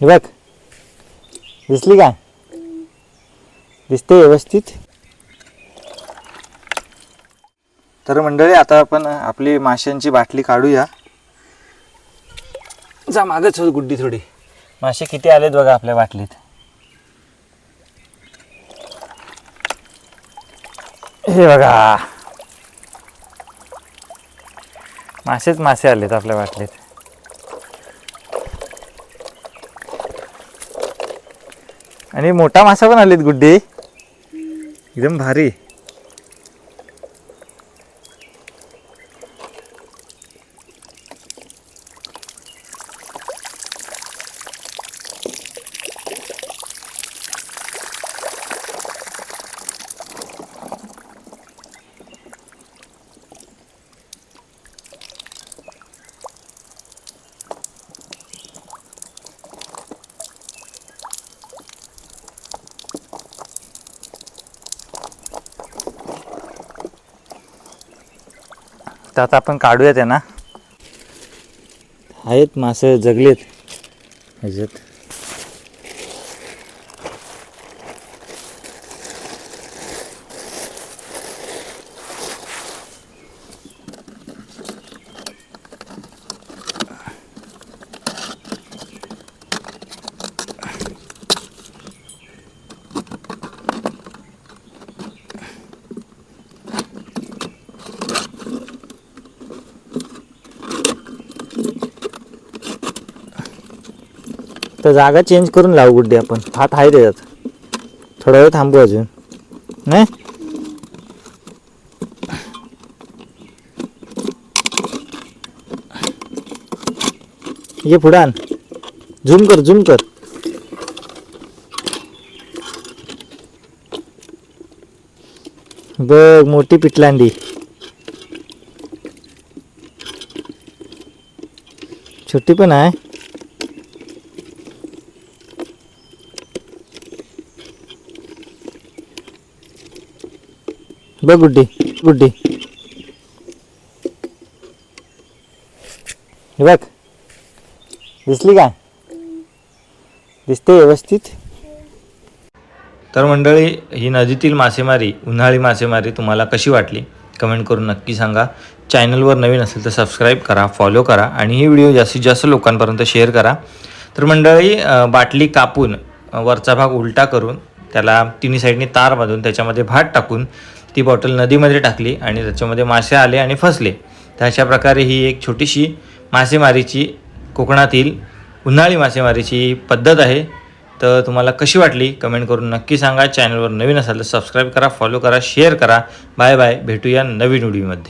हे बघ. दिसली का? दिसते व्यवस्थित. तर मंडळी आता आपण आपली माशांची बाटली काढूया. जा मागच हो गुड्डी थोडी. मासे किती आलेत बघा आपल्या बाटलीत? हे बघा. मासेच मासे आलेत आपल्या बाटलीत. आणि मोठा मासा पण आलेत गुड्डे. एकदम भारी. तर आता आपण काढूया त्यांना आहेत मासे जगलेत. ह्याच्यात तर जागा चेंज करून लावू गुड्डे आपण? हात आहे त्याच्यात. थोडा वेळ थांबू अजून. नाही? ये पुढे आण. झूम कर झूम कर. बघ मोठी पिटलांडी. छोटी पण आहे. बघ गुड्डी गुड्डी बघ. दिसली का? दिसते व्यवस्थित. तर मंडळी ही नदीतील मासेमारी उन्हाळी मासेमारी तुम्हाला कशी वाटली? कमेंट करून नक्की सांगा. चॅनलवर नवीन असेल तर सबस्क्राईब करा फॉलो करा आणि ही व्हिडिओ जास्तीत जास्त लोकांपर्यंत शेअर करा. तर मंडळी बाटली कापून वरचा भाग उलटा करून त्याला तिन्ही साईडनी तार बांधून त्याच्यामध्ये भात टाकून ती बॉटल नदीमध्ये टाकली आणि त्याच्यामध्ये मासे आले आणि फसले. तर अशा प्रकारे ही एक छोटीशी मासेमारीची कोकणातील उन्हाळी मासेमारीची पद्धत आहे. तर तुम्हाला कशी वाटली? कमेंट करून नक्की सांगा. चॅनलवर नवीन असाल तर सबस्क्राईब करा फॉलो करा शेअर करा. Bye bye. भेटूया नवीन व्हिडिओमध्ये.